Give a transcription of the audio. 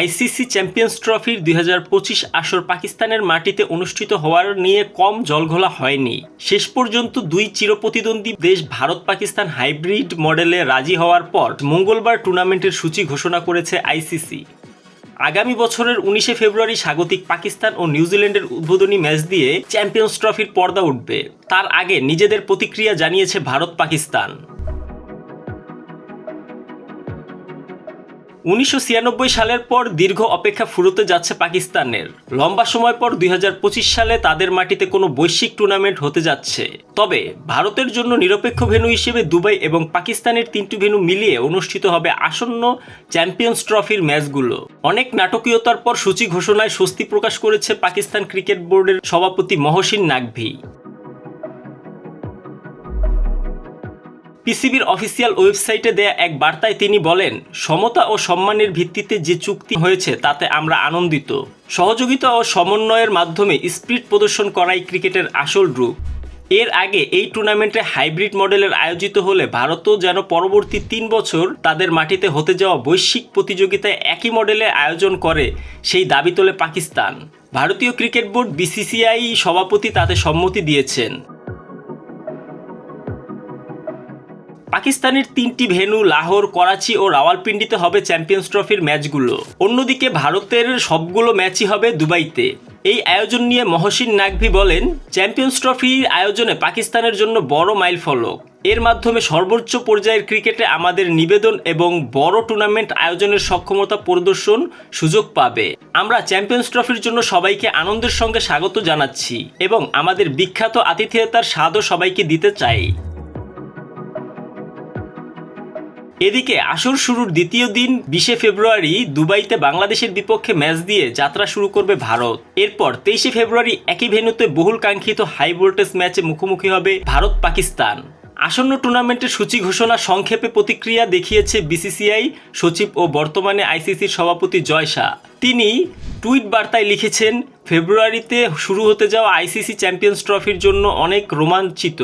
ICC champions ট্রফির দুই হাজার পঁচিশ আসর পাকিস্তানের মাটিতে অনুষ্ঠিত হওয়ার নিয়ে কম জলঘোলা হয়নি। শেষ পর্যন্ত দুই চিরপ্রতিদ্বন্দ্বী দেশ ভারত পাকিস্তান হাইব্রিড মডেলে রাজি হওয়ার পর মঙ্গলবার টুর্নামেন্টের সূচি ঘোষণা করেছে আইসিসি। আগামী বছরের উনিশে ফেব্রুয়ারি স্বাগতিক পাকিস্তান ও নিউজিল্যান্ডের উদ্বোধনী ম্যাচ দিয়ে চ্যাম্পিয়ন্স ট্রফির পর্দা উঠবে। তার আগে নিজেদের প্রতিক্রিয়া জানিয়েছে ভারত পাকিস্তান উনিশশো ছিয়ানব্বই সালের পর দীর্ঘ অপেক্ষা ফুরোতে যাচ্ছে পাকিস্তানের। লম্বা সময় পর দুই হাজার পঁচিশ সালে তাদের মাটিতে কোনো বৈশ্বিক টুর্নামেন্ট হতে যাচ্ছে। তবে ভারতের জন্য নিরপেক্ষ ভেন্যু হিসেবে দুবাই এবং পাকিস্তানের তিনটি ভেন্যু মিলিয়ে অনুষ্ঠিত হবে আসন্ন চ্যাম্পিয়ন্স ট্রফির ম্যাচগুলো। অনেক নাটকীয়তার পর সূচি ঘোষণায় স্বস্তি প্রকাশ করেছে পাকিস্তান ক্রিকেট বোর্ডের সভাপতি মহসিন নাকভি পিসিবির অফিসিয়াল ওয়েবসাইটে দেয়া এক বার্তায় তিনি বলেন, সমতা ও সম্মানের ভিত্তিতে যে চুক্তি হয়েছে তাতে আমরা আনন্দিত। সহযোগিতা ও সমন্বয়ের মাধ্যমে স্পিরিট প্রদর্শন করাই ক্রিকেটের আসল রূপ। এর আগে এই টুর্নামেন্টে হাইব্রিড মডেলের আয়োজিত হলে ভারতও যেন পরবর্তী তিন বছর তাদের মাটিতে হতে যাওয়া বৈশ্বিক প্রতিযোগিতায় একই মডেলে আয়োজন করে সেই দাবি তোলে পাকিস্তান। ভারতীয় ক্রিকেট বোর্ড বিসিসিআই সভাপতি তাতে সম্মতি দিয়েছেন। পাকিস্তানের তিনটি ভেন্যু, লাহোর, করাচি ও রাওয়ালপিন্ডিতে হবে চ্যাম্পিয়ন্স ট্রফির ম্যাচগুলো। অন্যদিকে ভারতের সবগুলো ম্যাচই হবে দুবাইতে। এই আয়োজন নিয়ে মহসিন নাকভি বলেন, চ্যাম্পিয়ন্স ট্রফি আয়োজনে পাকিস্তানের জন্য বড় মাইল ফলক। এর মাধ্যমে সর্বোচ্চ পর্যায়ের ক্রিকেটে আমাদের নিবেদন এবং বড় টুর্নামেন্ট আয়োজনের সক্ষমতা প্রদর্শন সুযোগ পাবে। আমরা চ্যাম্পিয়ন্স ট্রফির জন্য সবাইকে আনন্দের সঙ্গে স্বাগত জানাচ্ছি এবং আমাদের বিখ্যাত আতিথেয়তার স্বাদও সবাইকে দিতে চাই। এদিকে আসর শুরুর দ্বিতীয় দিন, বিশে ফেব্রুয়ারি, দুবাইতে বাংলাদেশের বিপক্ষে ম্যাচ দিয়ে যাত্রা শুরু করবে ভারত। এরপর তেইশে ফেব্রুয়ারি একই ভেন্যুতে বহুল কাঙ্ক্ষিত হাই ভোল্টেজ ম্যাচে মুখোমুখি হবে ভারত পাকিস্তান। আসন্ন টুর্নামেন্টের সূচি ঘোষণা সংক্ষেপে প্রতিক্রিয়া দেখিয়েছে বিসিসিআই সচিব ও বর্তমানে আইসিসির সভাপতি জয় শাহ। তিনি টুইট বার্তায় লিখেছেন, ফেব্রুয়ারিতে শুরু হতে যাওয়া আইসিসি চ্যাম্পিয়ন্স ট্রফির জন্য অনেক রোমাঞ্চিত।